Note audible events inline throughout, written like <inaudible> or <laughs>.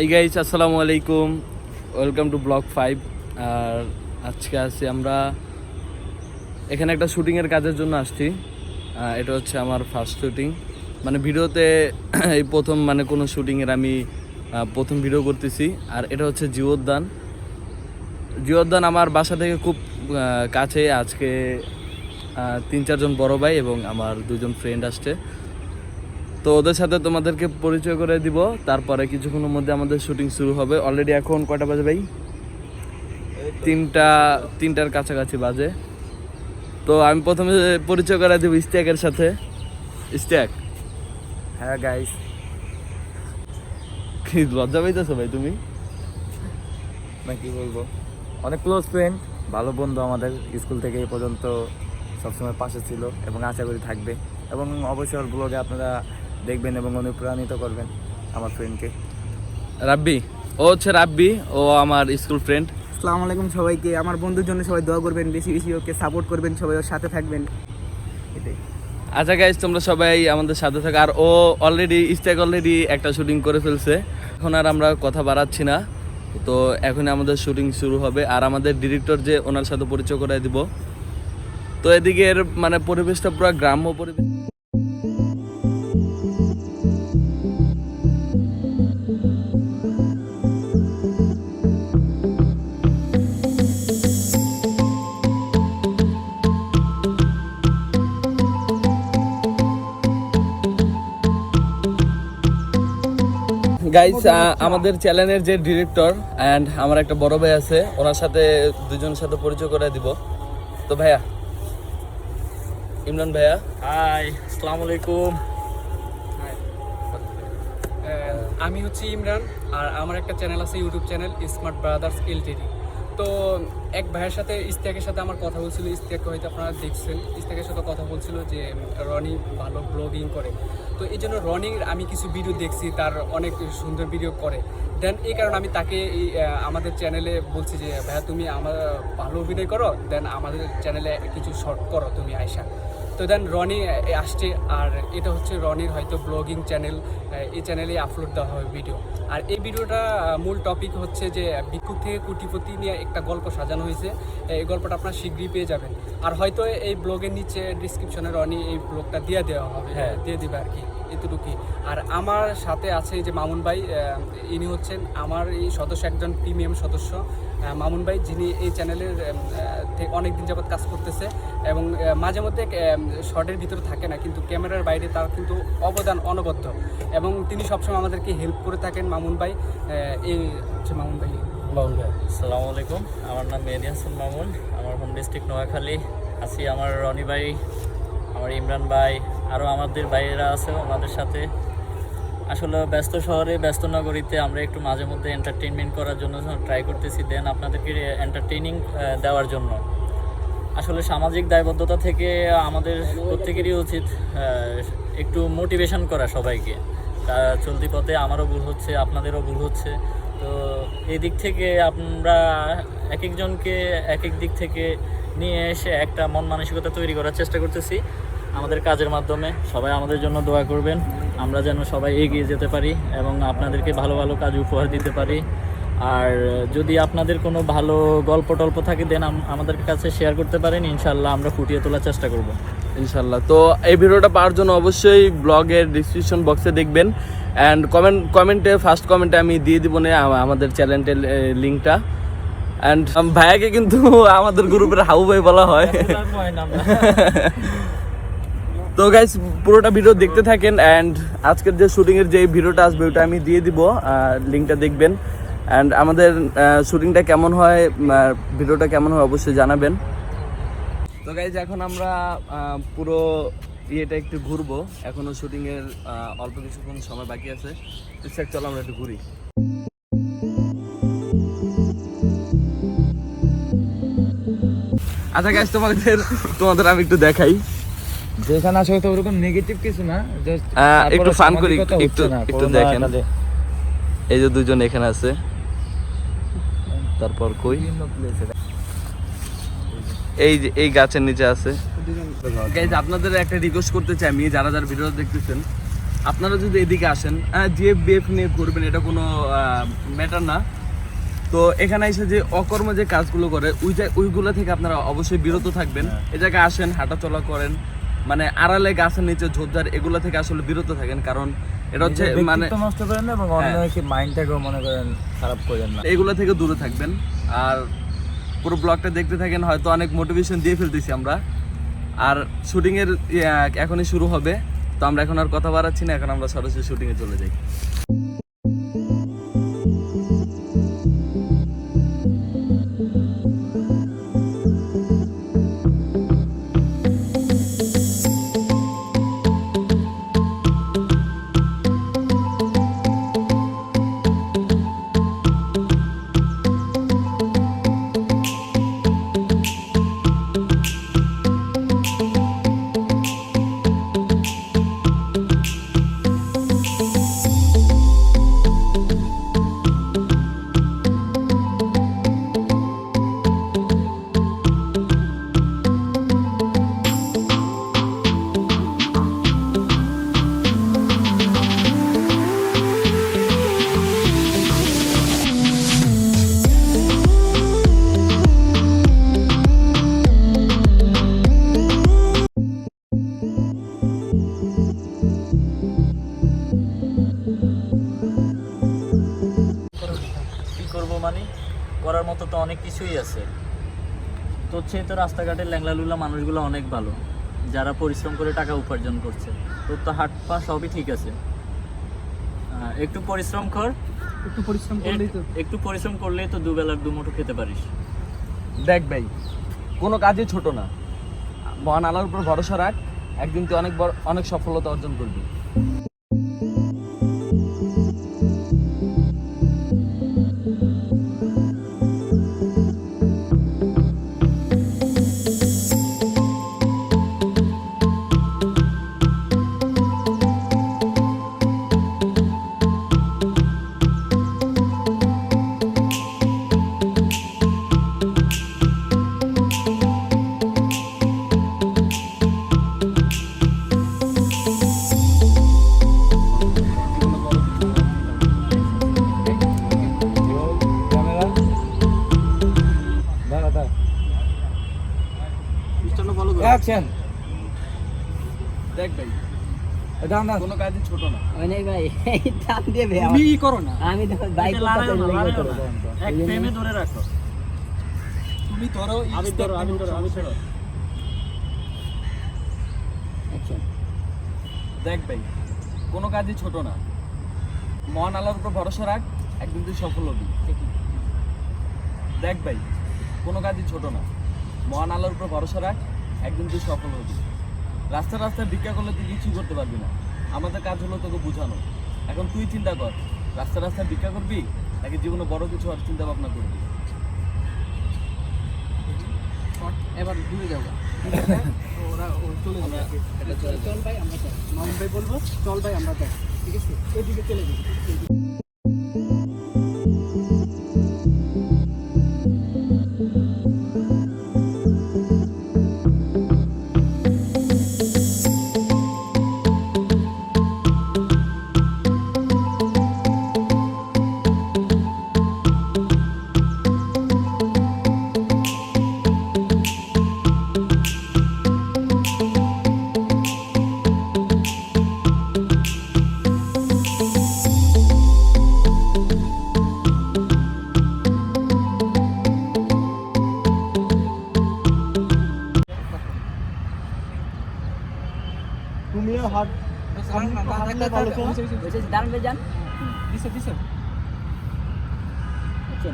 এই গাইজ আসসালামু আলাইকুম ওয়েলকাম টু ব্লক ফাইভ আর আজকে আছি আমরা এখানে একটা শুটিংয়ের কাজের জন্য আসছি। এটা হচ্ছে আমার ফার্স্ট শুটিং মানে ভিডিওতে এই প্রথম মানে কোনো শুটিংয়ের আমি প্রথম ভিডিও করতেছি। আর এটা হচ্ছে জীবোদ্যান জীবোদ্যান আমার বাসা থেকে খুব কাছে। আজকে তিন চারজন বড় ভাই এবং আমার দুজন ফ্রেন্ড আসছে। তো ওদের সাথে তোমাদেরকে পরিচয় করে দিব। তারপরে কিছুক্ষণের মধ্যে আমাদের শুটিং শুরু হবে। অলরেডি এখন কয়টা বাজে ভাই? তিনটা তিনটার কাছাকাছি বাজে। তো আমি প্রথমে পরিচয় করে দিব ইস্তিয়াকের সাথে। ইস্তিয়াক হ্যাঁ গাইস কি লজ্জা পাইতেছো ভাই তুমি? না কি বলব? অনেক ক্লোজ ফ্রেন্ড ভালো বন্ধু আমাদের স্কুল থেকে এই পর্যন্ত সবসময় পাশে ছিল এবং আশা করি থাকবে। এবং অবশ্যই ওর ব্লগে আপনারা দেখবেন এবং অনুপ্রাণিত করবেন আমার ফ্রেন্ডকে রাব্বি ও হচ্ছে রাব্বি ও আমার স্কুল ফ্রেন্ড আসসালামু আলাইকুম সবাইকে। আমার বন্ধুর জন্য সবাই দোয়া করবেন বেশি বেশি ওকে সাপোর্ট করবেন সবাই ওর সাথে থাকবেন। এটাই। আচ্ছা গাইজ তোমরা সবাই আমাদের সাথে থাকো। আর ও অলরেডি ইস্তেক অলরেডি একটা শুটিং করে ফেলছে। এখন আর আমরা কথা বাড়াচ্ছি না। তো এখন আমাদের শুটিং শুরু হবে। আর আমাদের ডিরেক্টর যে ওনার সাথে পরিচয় করে দিব। তো এদিকের মানে পরিবেশটা পুরো গ্রাম্য পরিবেশ। গাইস আমাদের চ্যানেলের যে ডিরেক্টর অ্যান্ড আমার একটা বড় ভাই আছে ওনার সাথে দুজনের সাথে পরিচয় করে দিব। তো ভাইয়া ইমরান ভাইয়া। হাই আসসালামু আলাইকুম। আমি হচ্ছি ইমরান আর আমার একটা চ্যানেল আছে YouTube channel smart brothers LTD তো এক ভাইয়ের সাথে ইস্তিয়াকের সাথে আমার কথা বলছিল ইস্তিয়াককে হয়তো আপনারা দেখছেন। ইস্তিয়াকের সাথে কথা বলছিল যে, রনি ভালো ব্লগিং করে। তো এই জন্য রনির আমি কিছু ভিডিও দেখছি, তার অনেক সুন্দর ভিডিও করে। দেন এই কারণে আমি তাকে এই আমাদের চ্যানেলে বলছি যে, ভাইয়া, তুমি আমার, ভালো অভিনয় করো দেন আমাদের চ্যানেলে কিছু শর্ট করো, তুমি আয়সা তো দেন রনি আসছে আর এটা হচ্ছে রনির হয়তো ব্লগিং চ্যানেল এই চ্যানেলে আপলোড দেওয়া হবে ভিডিও আর এই ভিডিওটা মূল টপিক হচ্ছে যে ভিক্ষুক থেকে কোটিপতি নিয়ে একটা গল্প সাজানো হয়েছে। এই গল্পটা আপনারা শীঘ্রই পেয়ে যাবেন। আর হয়তো এই ব্লগের নিচে ডিসক্রিপশনে রনি এই ব্লগটা দিয়ে দেওয়া হবে। হ্যাঁ। দিয়ে দেবে আর কি এতটুকুই। আর আমার সাথে আছে যে মামুন ভাই ইনি হচ্ছেন আমার এই সদস্য একজন প্রিমিয়াম সদস্য। মামুন ভাই, যিনি এই চ্যানেলের অনেক দিন যাবৎ কাজ করতেছে এবং মাঝে মধ্যে শর্টের ভিতরে থাকে না, কিন্তু ক্যামেরার বাইরে তার কিন্তু অবদান অনবদ্য এবং তিনি সবসময় আমাদেরকে হেল্প করে থাকেন মামুন ভাই এই হচ্ছে মামুন ভাই। বাউল ভাই, আসসালামু আলাইকুম। আমার নাম মেহেদি হাসান মামুন, আমার হোম ডিস্ট্রিক্ট নোয়াখালী। আছি আমার রনি ভাই, আমার ইমরান ভাই আরও আমাদের ভাইয়েরা আছে আমাদের সাথে। আসলে ব্যস্ত শহরে, ব্যস্ত নগরীতে আমরা একটু মাঝে মধ্যে এন্টারটেনমেন্ট করার জন্য ট্রাই করতেছি দেন আপনাদেরকে এন্টারটেইনিং দেওয়ার জন্য। আসলে সামাজিক দায়বদ্ধতা থেকে আমাদের প্রত্যেকেরই উচিত একটু মোটিভেশন করা সবাইকে। তা চলতি পথে আমারও ভুল হচ্ছে, আপনাদেরও ভুল হচ্ছে। তো এই দিক থেকে আমরা এক একজনকে এক এক দিক থেকে নিয়ে এসে একটা মন মানসিকতা তৈরি করার চেষ্টা করতেছি। আমাদের কাজের মাধ্যমে সবাই আমাদের জন্য দোয়া করবেন। আমরা যেন সবাই এগিয়ে যেতে পারি এবং আপনাদেরকে ভালো ভালো কাজ উপহার দিতে পারি। আর যদি আপনাদের কোনো ভালো গল্প টল্প থাকে দেন আমাদের কাছে শেয়ার করতে পারেন। ইনশাল্লাহ আমরা ফুটিয়ে তোলার চেষ্টা করব। ইনশাল্লাহ তো এই ভিডিওটা পাওয়ার জন্য অবশ্যই ব্লগের ডিসক্রিপশন বক্সে দেখবেন। অ্যান্ড কমেন্ট কমেন্টে ফার্স্ট কমেন্টে আমি দিয়ে দিব না আমাদের চ্যানেলের লিঙ্কটা অ্যান্ড ভাইয়াকে কিন্তু আমাদের গ্রুপের হাউ ভাই বলা হয়। <laughs> তো গাইস পুরোটা ভিডিও দেখতে থাকেন অ্যান্ড আজকের যে শুটিংয়ের যে ভিডিওটা আসবে, ওটা আমি দিয়ে দিব লিঙ্কটা দেখবেন। অ্যান্ড আমাদের শুটিংটা কেমন হয় ভিডিওটা কেমন হয় অবশ্যই জানাবেন। তো গাইজ এখন আমরা পুরো ইয়েটা একটু ঘুরবো। এখনও শুটিংয়ের অল্প কিছুক্ষণ সময় বাকি আছে। চলো আমরা একটু ঘুরি। আচ্ছা গাইজ তোমাদের তোমাদের আমি একটু দেখাই। যেখানে আসলে তো ওরকম নেগেটিভ কিছু না just একটু ফান করি একটু একটু দেখেন। এই যে দুজন এখানে আছে। তারপর কই? এ। এই যে এই গাছের নিচে আছে। গাইজ আপনাদের একটা রিকোয়েস্ট করতে চাই আমি যারা যারা ভিডিও দেখতেছেন। আপনারা যদি এদিকে আসেন যে বিএফ নিয়ে ঘুরবেন এটা কোনো ম্যাটার না। তো এখানে এসে যে অকর্ম যে কাজগুলো করে ওই ওইগুলো থেকে আপনারা অবশ্যই বিরত থাকবেন। এই জায়গায় আসেন হাঁটাচলা করেন মানে আড়ালে গাছের নিচে ঝোপঝাড় এগুলো থেকে আসলে বিরত থাকেন কারণ এটা হচ্ছে মানে নষ্ট করেন না এবং অন্যকে মাইন্ডটাকেও মনে করেন খারাপ করেন না। এগুলো থেকে দূরে থাকবেন। আর পুরো ব্লগটা দেখতে থাকেন হয়তো অনেক মোটিভেশন দিয়ে ফেলতেছি আমরা। আর শুটিংয়ের এখনই শুরু হবে। তো আমরা এখন আর কথা বাড়াচ্ছি না এখন আমরা সরাসরি শুটিংয়ে চলে যাই। কিছুই আছে। তো হচ্ছে তো রাস্তাঘাটের ল্যাংলা লুলা মানুষগুলো অনেক ভালো যারা পরিশ্রম করে টাকা উপার্জন করছে তোর তো হাট পা সবই ঠিক আছে। একটু পরিশ্রম কর। একটু পরিশ্রম করলেই তো একটু পরিশ্রম করলেই তো দুবেলার দুমুঠো খেতে পারিস। দেখ ভাই কোনো কাজই ছোট না। মহান আল্লাহর উপর ভরসা রাখ একদিন তুই অনেক বড় অনেক সফলতা অর্জন করবি। অ্যাকশন দেখ ভাই দাঁড়ান দাঁড়ান কোনো কাজই ছোট না। অনেক ভাই টান দেবে তুমি করো না। আমি তো বাইক এটা লাগাইও না, লাগাইও না। এক প্রেমে ধরে রাখো। তুমি ধরো আমি ধরো আমি ধরো আমি ধরো। আচ্ছা। দেখ ভাই কোনো কাজই ছোট না। মহান আল্লাহর উপর ভরসা রাখ একদিন তুই সফল হবি। দেখ ভাই কোনো কাজই ছোট না। মহান আল্লাহর উপর ভরসা রাখ একদিন তুই সফল হবি। রাস্তা রাস্তায় ভিক্ষা করলে তুই কিছুই করতে পারবি না। আমাদের কাজ হলো তোকে বোঝানো। এখন তুই চিন্তা কর রাস্তা রাস্তায় ভিক্ষা করবি নাকি জীবনে বড় কিছু আর চিন্তা ভাবনা করবি? এবার দূরে যাও। <laughs> ওরা চলে যাবে। চল ভাই আমরা যাই। মামুন ভাই বলব চল ভাই আমরা যাই। ঠিক আছে? ওইদিকে চলে যাই। বলছে যান দিছে দিছে। আচ্ছা।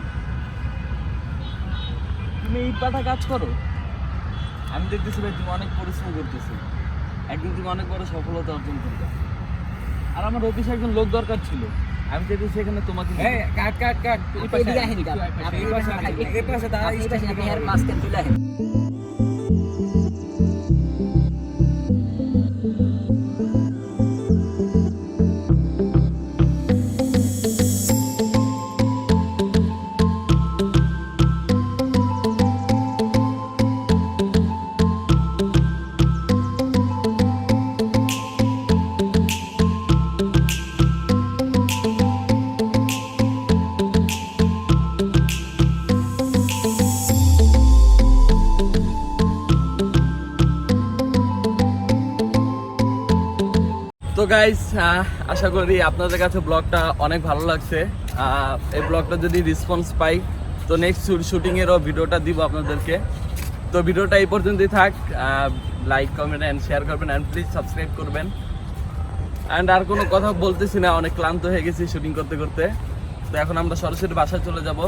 তুমি এই পাটা কাজ করো। আমি দেখতেছি ভাই তুমি অনেক পরিশ্রম করতেছো। একদিন তুমি অনেক বড় সফলতা অর্জন করবে। আর আমার অফিসে একজন লোক দরকার ছিল। আমি চাইতেছি এখানে তোমাকে কাট কাট কাট। আসেন আপনি এই পাশে। এই পাশে আপনি চলে তো গাইস আশা করি আপনাদের কাছে ব্লগটা অনেক ভালো লাগছে। এই ব্লগটা যদি রেসপন্স পাই, তো নেক্সট শুটিংয়েরও ভিডিওটা দিব আপনাদেরকে। তো ভিডিওটা এই পর্যন্তই থাক। লাইক কমেন্ট অ্যান্ড শেয়ার করবেন অ্যান্ড প্লিজ সাবস্ক্রাইব করবেন। অ্যান্ড আর কোনো কথা বলতেছি না, অনেক ক্লান্ত হয়ে গেছি শুটিং করতে করতে। তো এখন আমরা সরাসরি বাসায় চলে যাব।